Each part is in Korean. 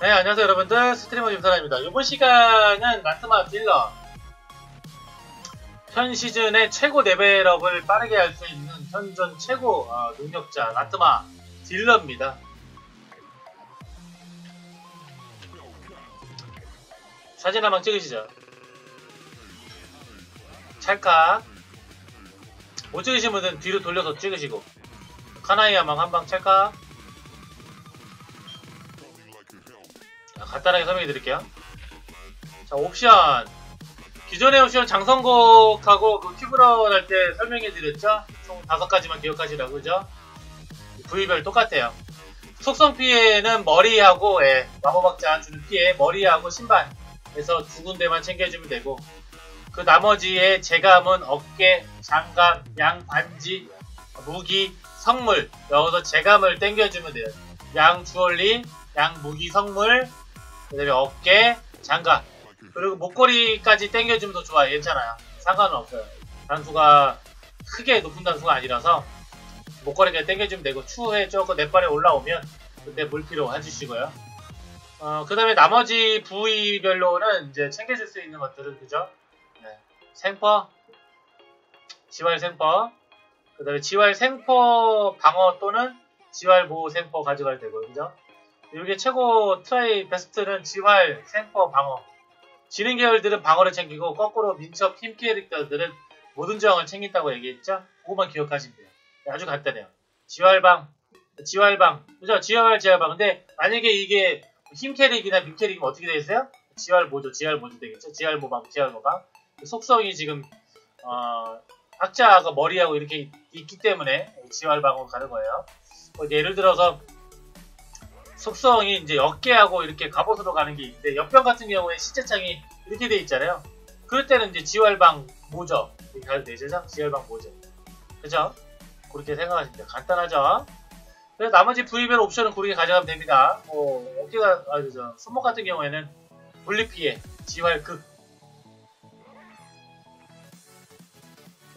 네, 안녕하세요 여러분들 스트리머 김사라입니다. 이번 시간은 라트마 딜러 현 시즌의 최고 레벨업을 빠르게 할 수 있는 현존 최고 어, 능력자 라트마 딜러입니다. 사진 한번 찍으시죠. 찰칵 못 찍으신 분은 뒤로 돌려서 찍으시고 카나이 한방 한방 찰칵 간단하게 설명해 드릴게요. 자, 옵션. 기존의 옵션 장성곡하고 그 큐브런 할 때 설명해 드렸죠? 총 다섯 가지만 기억하시라고, 그죠? 부위별 똑같아요. 속성 피해는 머리하고, 예, 마법학자 주는 피해, 머리하고 신발에서 두 군데만 챙겨주면 되고, 그 나머지의 재감은 어깨, 장갑, 양 반지, 무기, 성물, 여기서 재감을 땡겨주면 돼요. 양 주얼리, 양 무기 성물, 그 다음에 어깨, 장갑. 그리고 목걸이까지 땡겨주면 더 좋아요. 괜찮아요. 상관은 없어요. 단수가 크게 높은 단수가 아니라서 목걸이까지 땡겨주면 되고 추후에 조금 넷발에 올라오면 그때 물피로 해주시고요. 어, 그 다음에 나머지 부위별로는 이제 챙겨줄 수 있는 것들은 그죠? 네. 생퍼 지활 생퍼 그 다음에 지활 생퍼 방어 또는 지활 보호 생퍼 가져가야 되고요. 그죠 이게 최고 트라이 베스트는 지활, 생퍼, 방어. 지능 계열들은 방어를 챙기고 거꾸로 민첩, 힘 캐릭터들은 모든 저항을 챙긴다고 얘기했죠? 그거만 기억하시면 돼요. 아주 간단해요. 지활방, 지활방, 그죠? 지활, 지활방. 근데 만약에 이게 힘 캐릭이나 민 캐릭이면 어떻게 되겠어요? 지활 모조, 지활 모조 되겠죠? 지활 모방, 지활 모방. 속성이 지금 어, 학자가 머리하고 이렇게 있기 때문에 지활방으로 가는 거예요. 뭐 예를 들어서 속성이 이제 어깨하고 이렇게 갑옷으로 가는 게 있는데 옆병 같은 경우에 시체창이 이렇게 돼 있잖아요. 그럴 때는 이제 지활방 모저 이렇게 가도? 지활방 모저. 그죠? 그렇게 생각하시면 돼요. 간단하죠? 그래서 나머지 부위별 옵션은 그렇게 가져가면 됩니다. 뭐 어깨가 아 그죠? 손목 같은 경우에는 물리피해, 지활극,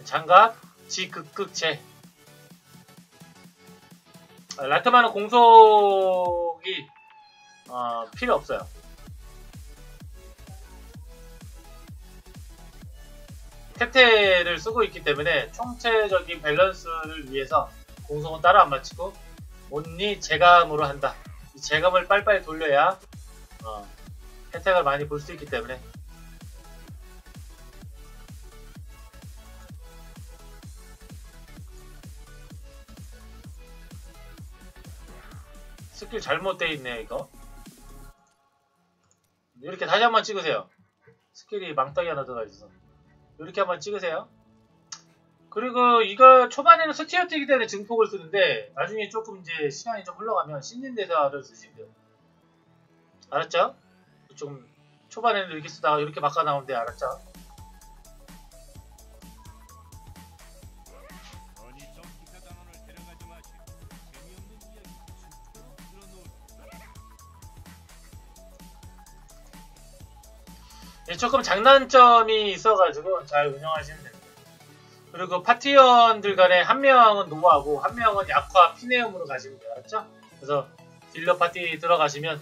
장갑, 지극극제. 아, 라트마는 공속이 어, 필요 없어요. 태태를 쓰고 있기 때문에 총체적인 밸런스를 위해서 공속은 따로 안 맞추고 온리 재감으로 한다. 이 재감을 빨빨리 돌려야 어, 혜택을 많이 볼 수 있기 때문에 스킬 잘못되어 있네 이거. 이렇게 다시 한번 찍으세요. 스킬이 망떡이 하나 들어가 있어서. 이렇게 한번 찍으세요. 그리고 이거 초반에는 스티어 뛰기 때문에 증폭을 쓰는데 나중에 조금 이제 시간이 좀 흘러가면 씻는 대사를 쓰시면 돼요. 알았죠? 좀 초반에는 이렇게 쓰다가 이렇게 바꿔 나오는데 알았죠? 조금 장단점이 있어가지고 잘 운영하시면 됩니다. 그리고 파티원들 간에 한 명은 노하고 한 명은 약화 피네움으로 가시면 돼요. 알았죠? 그래서 딜러 파티 들어가시면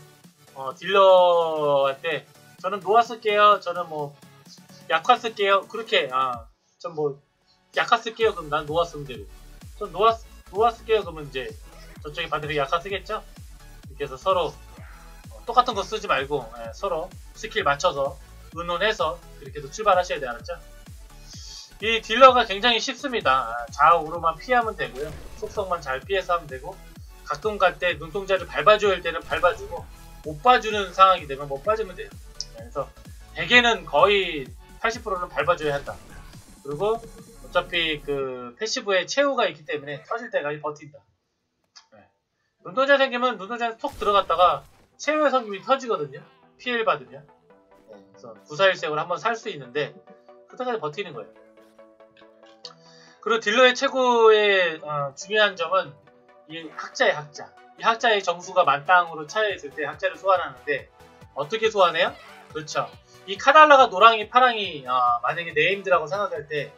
어, 딜러한테 저는 노아 쓸게요. 저는 뭐 약화 쓸게요. 그렇게 아, 전 뭐 약화 쓸게요. 그럼 난 노아 쓰면 되고 전 노아 노아 쓸게요. 그러면 이제 저쪽이 반대로 약화 쓰겠죠? 이렇게 해서 서로 어, 똑같은 거 쓰지 말고 예, 서로 스킬 맞춰서 의논해서 이렇게도 출발하셔야 돼요. 알았죠? 이 딜러가 굉장히 쉽습니다. 좌우로만 피하면 되고요. 속성만 잘 피해서 하면 되고 가끔 갈 때 눈동자를 밟아줘야 할 때는 밟아주고 못 봐주는 상황이 되면 못 봐주면 돼요. 그래서 대개는 거의 80%는 밟아줘야 한다. 그리고 어차피 그 패시브에 최후가 있기 때문에 터질 때까지 버틴다. 네. 눈동자 생기면 눈동자에 톡 들어갔다가 최후의 성김이 터지거든요. 피해를 받으면. 구사일색을 한번 살 수 있는데 그때까지 버티는 거예요. 그리고 딜러의 최고의 어, 중요한 점은 이 학자의 학자. 이 학자의 정수가 만땅으로 차여 있을 때 학자를 소환하는데 어떻게 소환해요? 그렇죠. 이 카달라가 노랑이 파랑이 어, 만약에 네임드라고 생각할 때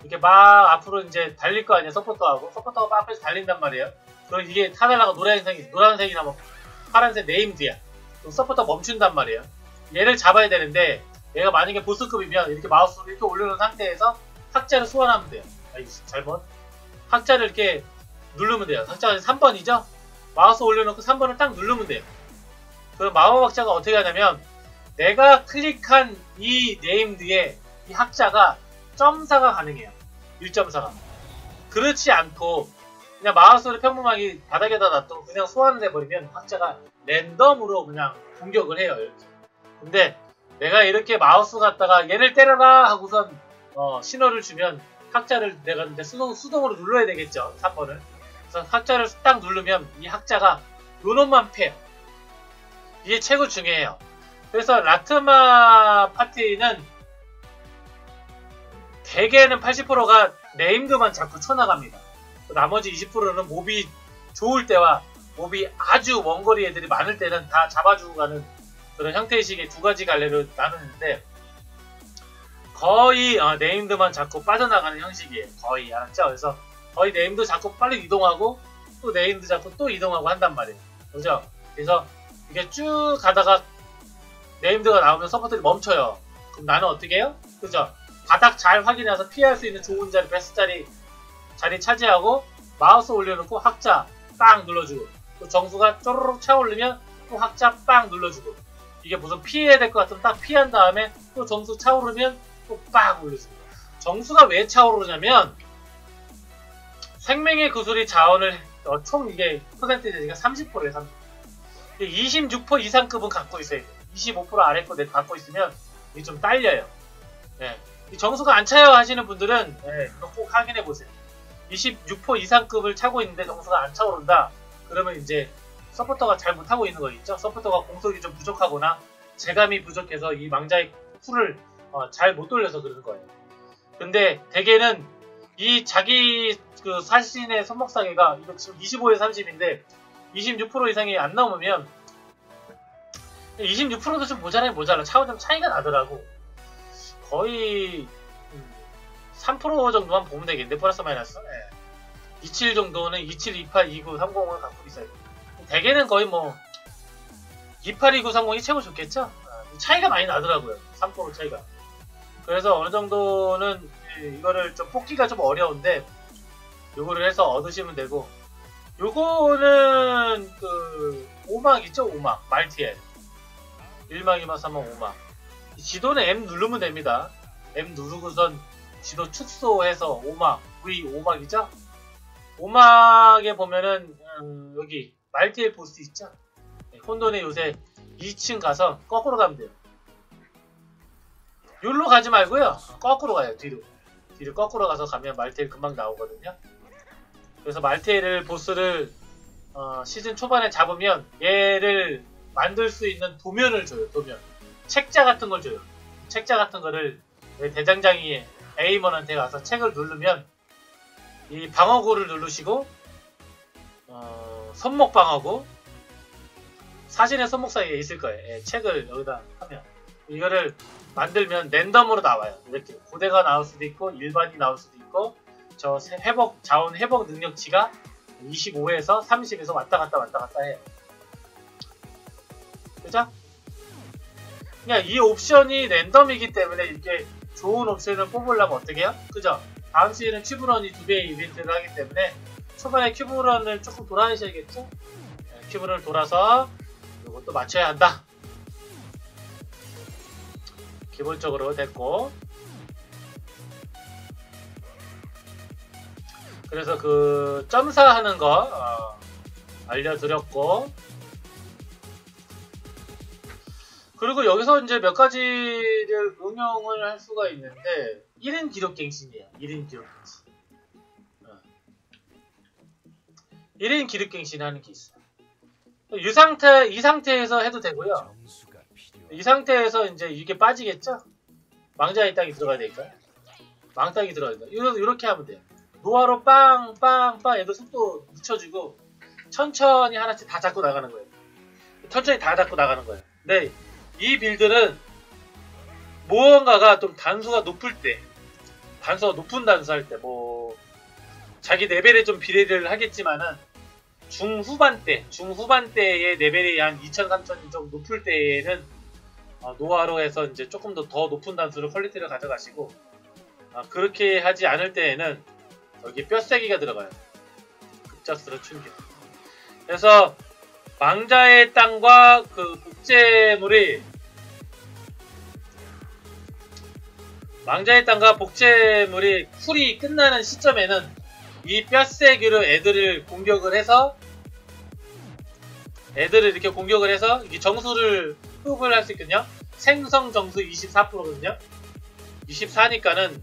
이렇게 막 앞으로 이제 달릴 거 아니야 서포터하고 서포터가 막 앞에서 달린단 말이에요. 그럼 이게 카달라가 노란색이 노란색이나 뭐 파란색 네임드야. 그럼 서포터 멈춘단 말이에요. 얘를 잡아야 되는데 얘가 만약에 보스급이면 이렇게 마우스를 이렇게 올려놓은 상태에서 학자를 소환하면 돼요. 아이 잘못. 학자를 이렇게 누르면 돼요. 학자가 3번이죠? 마우스 올려놓고 3번을 딱 누르면 돼요. 그럼 마법 학자가 어떻게 하냐면 내가 클릭한 이 네임드에 이 학자가 점사가 가능해요. 1점사가. 그렇지 않고 그냥 마우스를 평범하게 바닥에다 놔두고 그냥 소환을 해버리면 학자가 랜덤으로 그냥 공격을 해요. 이렇게. 근데 내가 이렇게 마우스 갖다가 얘를 때려라 하고선 어, 신호를 주면 학자를 내가 이제 수동, 수동으로 눌러야 되겠죠. 3번을. 그래서 학자를 딱 누르면 이 학자가 요놈만 패요. 이게 최고 중요해요. 그래서 라트마 파티는 대개는 80%가 네임드만 자꾸 쳐나갑니다. 나머지 20%는 몹이 좋을 때와 몹이 아주 원거리 애들이 많을 때는 다 잡아주고 가는 그런 형태의식의 두 가지 갈래로 나누는데 거의 어, 네임드만 자꾸 빠져나가는 형식이에요. 거의 알았죠? 그래서 거의 네임드 자꾸 빨리 이동하고 또 네임드 자꾸 또 이동하고 한단 말이에요. 그죠? 그래서 이게 쭉 가다가 네임드가 나오면 서포트들이 멈춰요. 그럼 나는 어떻게 해요? 그죠? 바닥 잘 확인해서 피할 수 있는 좋은 자리, 베스트 자리 자리 차지하고 마우스 올려놓고 확자 빵 눌러주고 또 정수가 쪼르륵 차오르면 또 확자 빵 눌러주고 이게 무슨 피해야 될 것 같으면 딱 피한 다음에 또 정수 차오르면 또빵 올려주고 정수가 왜 차오르냐면 생명의 구슬이 자원을 어, 총 이게 퍼센테이지가 30%에요 30%. 26% 이상급은 갖고 있어야 돼요. 25% 아래 거 갖고 있으면 이게 좀 딸려요. 예. 정수가 안 차요 하시는 분들은 예, 꼭 확인해 보세요. 26% 이상급을 차고 있는데 정수가 안 차오른다. 그러면 이제 서포터가 잘 못하고 있는 거겠죠? 서포터가 공속이 좀 부족하거나 재감이 부족해서 이 망자의 쿨을 어, 잘못 돌려서 그러는 거예요. 근데 대개는 이 자기 그 사신의 손목사기가 이거 지금 25에 30인데 26% 이상이 안 넘으면 26%도 좀 모자라긴 모자라. 차고 좀 차이가 나더라고. 거의 3% 정도만 보면 되겠는데? 플러스 마이너스? 네. 27 정도는 27, 28, 29, 30을 갖고 있어요 대개는 거의 뭐 28, 29, 30이 최고 좋겠죠? 아, 차이가 많이 나더라고요 3% 차이가. 그래서 어느 정도는 이거를 좀 뽑기가 좀 어려운데 요거를 해서 얻으시면 되고 요거는 그 5막 있죠 5막 말티엘. 1막 2막 3막 5막. 지도는 M 누르면 됩니다. M 누르고선 지도 축소해서 5막 V 5막이죠? 오막에 보면은 음, 여기 말티엘 보스 있죠? 혼돈에 요새 2층 가서 거꾸로 가면 돼요. 여기로 가지 말고요. 거꾸로 가요 뒤로. 뒤로 거꾸로 가서 가면 말테일 금방 나오거든요. 그래서 말테일을 보스를 어, 시즌 초반에 잡으면 얘를 만들 수 있는 도면을 줘요 도면. 책자 같은 걸 줘요. 책자 같은 거를 대장장이 에이먼한테 가서 책을 누르면 이 방어구를 누르시고 어, 손목 방어구 사진의 손목 사이에 있을 거예요. 예, 책을 여기다 하면 이거를 만들면 랜덤으로 나와요. 이렇게 고대가 나올 수도 있고 일반이 나올 수도 있고 저 회복 자원 회복 능력치가 25에서 30에서 왔다 갔다 왔다 갔다 해요. 그죠? 그냥 이 옵션이 랜덤이기 때문에 이렇게 좋은 옵션을 뽑으려면 어떻게 해요? 그죠? 다음 시에는 큐브런이 두 배의 이벤트를 하기 때문에 초반에 큐브런을 조금 돌아야셔야겠죠? 네, 큐브런을 돌아서 이것도 맞춰야 한다. 기본적으로 됐고 그래서 그 점사 하는 거 어, 알려드렸고 그리고 여기서 이제 몇 가지를 응용을 할 수가 있는데 1인 기록 갱신이에요. 1인 기록 갱신. 1인 기록갱신 하는 게 있어요. 이 상태, 이 상태에서 해도 되고요. 이 상태에서 이제 이게 빠지겠죠? 망자의 땅이 들어가야 되니까. 망땅이 들어가야 돼. 이렇게, 이렇게 하면 돼요. 노화로 빵, 빵, 빵 얘도 속도 늦춰주고 천천히 하나씩 다 잡고 나가는 거예요. 천천히 다 잡고 나가는 거예요. 네. 이 빌드는 무언가가 좀 단수가 높을 때 단수가 높은 단수 할 때 뭐 자기 레벨에 좀 비례를 하겠지만은 중후반대, 중후반대의 레벨이 한 2000, 3000 정도 높을 때에는 어, 노아로 해서 이제 조금 더, 더 높은 단수로 퀄리티를 가져가시고 어, 그렇게 하지 않을 때에는 여기 뼈세기가 들어가요. 급작스러 충격. 그래서 망자의 땅과 그 복제물이 망자의 땅과 복제물이 쿨이 끝나는 시점에는 이 뼈세기로 애들을 공격을 해서 애들을 이렇게 공격을 해서 이게 정수를 흡을 할 수 있거든요. 생성 정수 24%거든요. 24니까는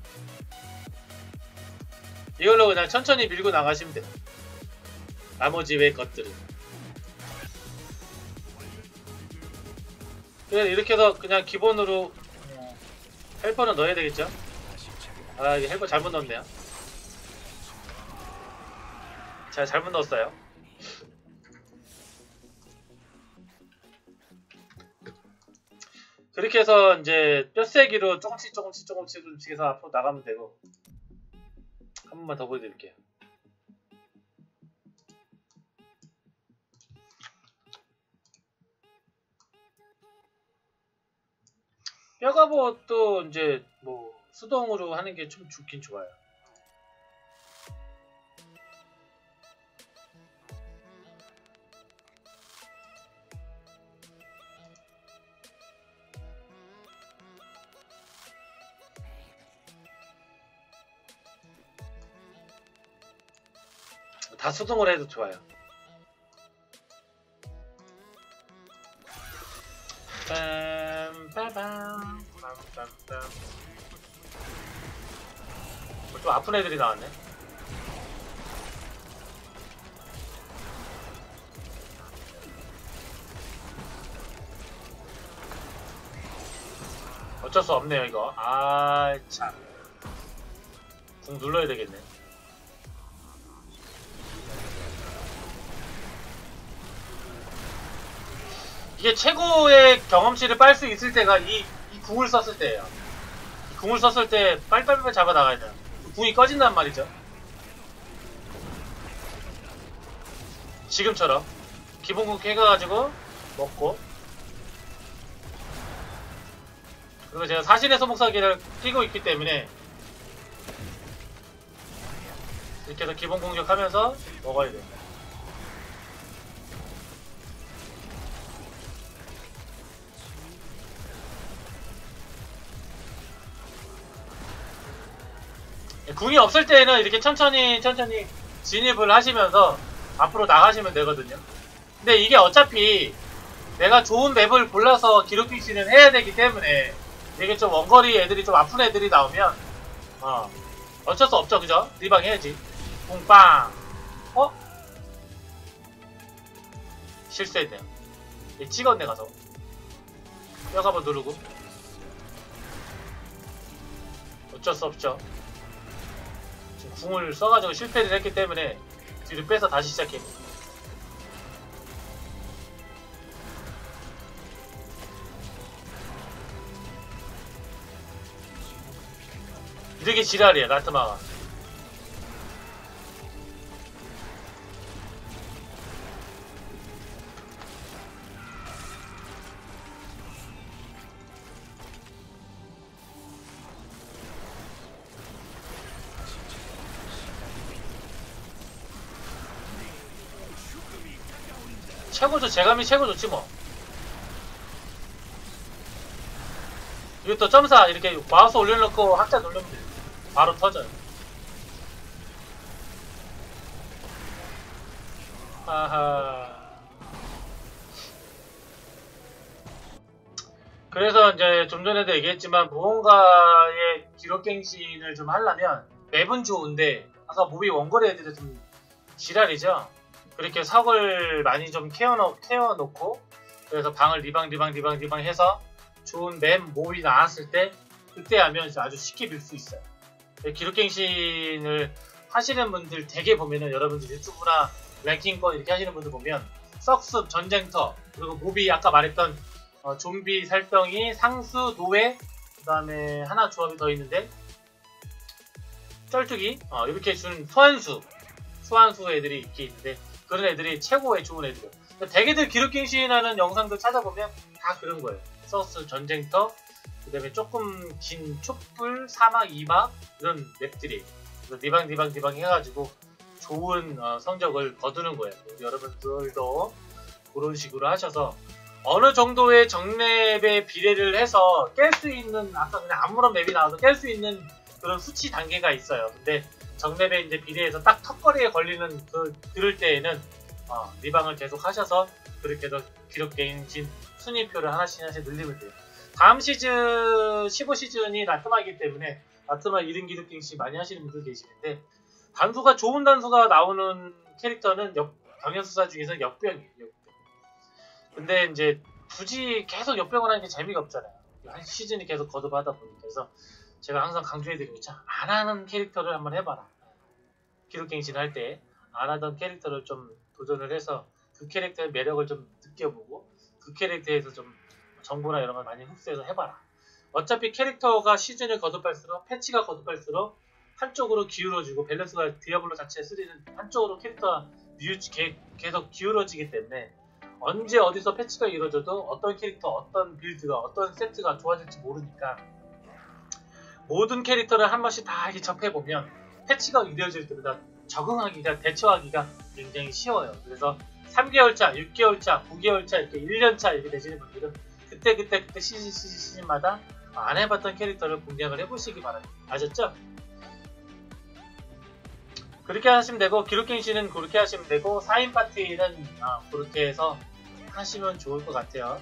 이걸로 그냥 천천히 밀고 나가시면 돼요. 나머지 외 것들은. 그래서 이렇게 해서 그냥 기본으로 어, 헬퍼는 넣어야 되겠죠? 아, 이게 헬퍼 잘못 넣었네요. 제가 잘못 넣었어요. 그렇게 해서 이제 뼈세기로 조금씩 조금씩 조금씩 조금씩 해서 앞으로 나가면 되고 한 번만 더 보여드릴게요. 뼈가봇도 이제 뭐 수동으로 하는 게 좀 좋긴 좋아요. 다 수동으로 해도 좋아요. 빰 빠밤 빰빰빰 어, 좀 아픈 애들이 나왔네. 어쩔 수 없네요 이거. 아 참. 궁 눌러야 되겠네. 이게 최고의 경험치를 빨 수 있을 때가 이, 이 궁을 썼을 때예요. 이 궁을 썼을 때 빨리빨리 잡아 나가야 돼요. 궁이 꺼진단 말이죠. 지금처럼 기본궁 해가지고 먹고 그리고 제가 사신의 소목사기를 끼고 있기 때문에 이렇게 해서 기본 공격하면서 먹어야 돼요. 궁이 없을 때는 이렇게 천천히 천천히 진입을 하시면서 앞으로 나가시면 되거든요. 근데 이게 어차피 내가 좋은 맵을 골라서 기록 픽시는 해야 되기 때문에 이게 좀 원거리 애들이 좀 아픈 애들이 나오면 어 어쩔 수 없죠. 그죠? 리방 해야지. 뿡빵. 어? 실수했네요. 얘 찍었네 가서 뼈가 한번 누르고. 어쩔 수 없죠 궁을 써가지고 실패를 했기 때문에 뒤를 빼서 다시 시작해. 이렇게 지랄이야 나트마가 최고죠. 제감이 최고 좋지 뭐. 이거 또 점사 이렇게 마우스 올려놓고 학자 누르면 돼 바로 터져요. 아하. 그래서 이제 좀 전에도 얘기했지만 무언가의 기록갱신을 좀 하려면 맵은 좋은데 아까 모비 원거리 애들이 좀 지랄이죠 그렇게 석을 많이 좀 케어놓, 케어놓고 그래서 방을 리방 리방 리방 리방 해서 좋은 맵 몹이 나왔을 때 그때 하면 아주 쉽게 밀 수 있어요. 기록갱신을 하시는 분들 대개 보면은 여러분들 유튜브나 랭킹권 이렇게 하시는 분들 보면 썩습, 전쟁터 그리고 몹이 아까 말했던 어, 좀비 살덩이, 상수, 노예 그 다음에 하나 조합이 더 있는데 쩔뚝이 어, 이렇게 준 소환수 소환수 애들이 이렇게 있는데 그 그런 애들이 최고의 좋은 애들이에요. 대개들 기록갱신하는 영상들 찾아보면 다 그런 거예요. 서스 전쟁터, 그 다음에 조금 긴 촛불, 사막, 이막 이런 맵들이 니방 니방 니방 해가지고 좋은 어, 성적을 거두는 거예요. 여러분들도 그런 식으로 하셔서 어느 정도의 정맵에 비례를 해서 깰 수 있는 아까 그냥 아무런 맵이 나와도 깰 수 있는 그런 수치 단계가 있어요. 근데 정맵에 이제 비례해서 딱 턱걸이에 걸리는 그 그럴 때에는 어, 리방을 계속 하셔서 그렇게 해서 기록 개인진 순위표를 하나씩 하나씩 늘리면 돼요. 다음 시즌 15시즌이 라트마이기 때문에 라트마 1인 기록 갱신 많이 하시는 분들 계시는데 단수가 좋은 단수가 나오는 캐릭터는 역, 경연수사 중에서 역병이에요. 역병. 근데 이제 굳이 계속 역병을 하는 게 재미가 없잖아요. 한 시즌이 계속 거듭하다 보니까 그래서 제가 항상 강조해드리고 있죠. 안 하는 캐릭터를 한번 해봐라. 기록갱신 할 때 안 하던 캐릭터를 좀 도전을 해서 그 캐릭터의 매력을 좀 느껴보고 그 캐릭터에서 좀 정보나 이런 걸 많이 흡수해서 해봐라. 어차피 캐릭터가 시즌을 거듭할수록 패치가 거듭할수록 한쪽으로 기울어지고 밸런스가 디아블로 자체 3는 한쪽으로 캐릭터가 계속 기울어지기 때문에 언제 어디서 패치가 이루어져도 어떤 캐릭터, 어떤 빌드가, 어떤 세트가 좋아질지 모르니까 모든 캐릭터를 한 번씩 다 접해보면 패치가 이루어질 때마다 적응하기가 대처하기가 굉장히 쉬워요. 그래서 3개월 차, 6개월 차, 9개월 차 이렇게 1년 차 이렇게 되시는 분들은 그때 그때 그때 시즌 시즌 시즌마다 안 해봤던 캐릭터를 공략을 해보시기 바랍니다. 아셨죠? 그렇게 하시면 되고 기록갱신은 그렇게 하시면 되고 4인 파티는 아, 그렇게 해서 하시면 좋을 것 같아요.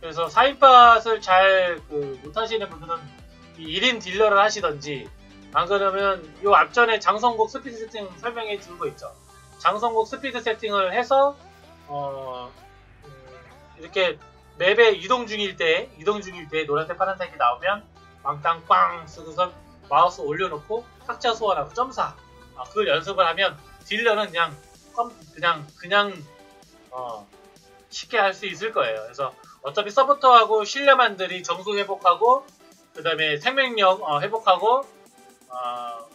그래서 4인팟을 잘 그 못하시는 분들은 1인 딜러를 하시던지 안 그러면 요 앞전에 장성국 스피드 세팅 설명해 준 거 있죠. 장성국 스피드 세팅을 해서 어 음, 이렇게 맵에 이동 중일 때 이동 중일 때 노란색 파란색이 나오면 왕땅 꽝 쓰고서 마우스 올려놓고 탁자 소환하고 점사 아, 그걸 연습을 하면 딜러는 그냥 그냥 그냥 어, 쉽게 할 수 있을 거예요. 그래서 어차피 서포터하고 실내만들이 정수 회복하고 그 다음에 생명력 어, 회복하고 어,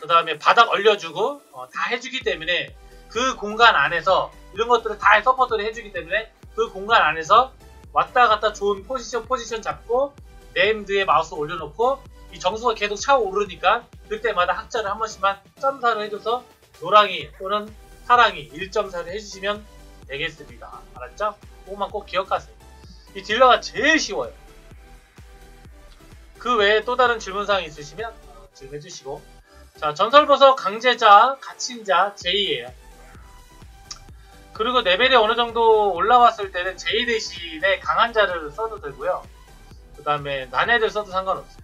그 다음에 바닥 얼려주고 어, 다 해주기 때문에 그 공간 안에서 이런 것들을 다 서포터를 해주기 때문에 그 공간 안에서 왔다 갔다 좋은 포지션 포지션 잡고 네임드에 마우스 올려놓고 이 정수가 계속 차오르니까 그때마다 학자를 한 번씩만 점사를 해줘서 노랑이 또는 사랑이 1.4를 해주시면 되겠습니다. 알았죠? 그것만 꼭 기억하세요. 이 딜러가 제일 쉬워요. 그 외에 또 다른 질문사항 있으시면 질문해 주시고 자 전설보석 강제자, 갇힌자, 제이예요. 그리고 레벨이 어느 정도 올라왔을 때는 제이 대신에 강한 자를 써도 되고요. 그 다음에 난애들 써도 상관없어요.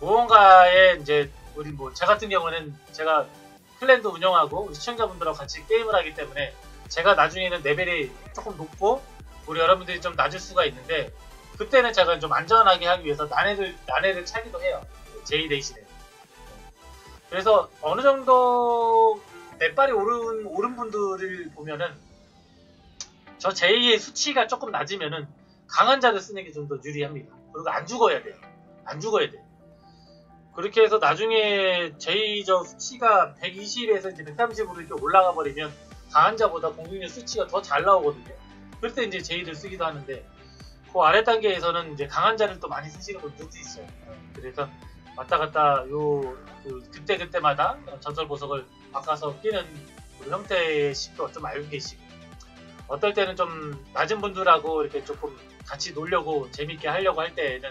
무언가에 이제 우리 뭐 제 같은 경우는 제가 클랜도 운영하고 시청자분들하고 같이 게임을 하기 때문에 제가 나중에는 레벨이 조금 높고 우리 여러분들이 좀 낮을 수가 있는데 그때는 제가 좀 안전하게 하기 위해서 난해를 난해를 차기도 해요. 제이 대신에. 그래서 어느 정도 넷발이 오른 오른 분들을 보면은 저 제이의 수치가 조금 낮으면은 강한 자를 쓰는 게 좀 더 유리합니다. 그리고 안 죽어야 돼요. 안 죽어야 돼. 그렇게 해서 나중에 제이 저 수치가 120에서 이제 130으로 이렇게 올라가 버리면 강한 자보다 공격력 수치가 더 잘 나오거든요. 그럴 때 이제 제이를 쓰기도 하는데 그 아래 단계에서는 이제 강한 자를 또 많이 쓰시는 분들도 있어요. 그래서 왔다 갔다 요그 그때 그때마다 전설 보석을 바꿔서 끼는 형태의 식도 좀 알고 계시고 어떨 때는 좀 낮은 분들하고 이렇게 조금 같이 놀려고 재밌게 하려고 할 때에는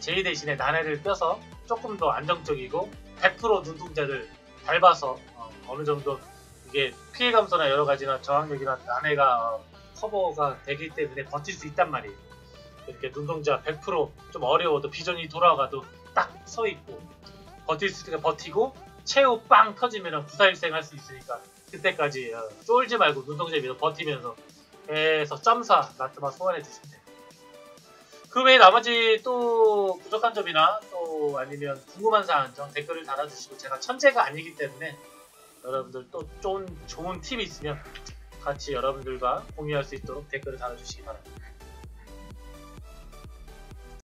제이 대신에 나래를 껴서 조금 더 안정적이고 100% 눈동자를 밟아서 어, 느 정도 이게 피해 감소나 여러 가지나 저항력이나 난해가 커버가 되기 때문에 버틸 수 있단 말이에요. 이렇게 눈동자 100%좀 어려워도 비전이 돌아가도 딱 서 있고 버틸 수 있으니까 버티고 최후 빵 터지면 부사일생 할 수 있으니까 그때까지 어, 쫄지 말고 눈동자 위에서 버티면서 계속 점사 나트만 소환해 주시면 돼요. 그 외에 나머지 또 부족한 점이나 또 아니면 궁금한 사항 좀 댓글을 달아주시고 제가 천재가 아니기 때문에 여러분들 또 좋은, 좋은 팁이 있으면 같이 여러분들과 공유할 수 있도록 댓글을 달아주시기 바랍니다.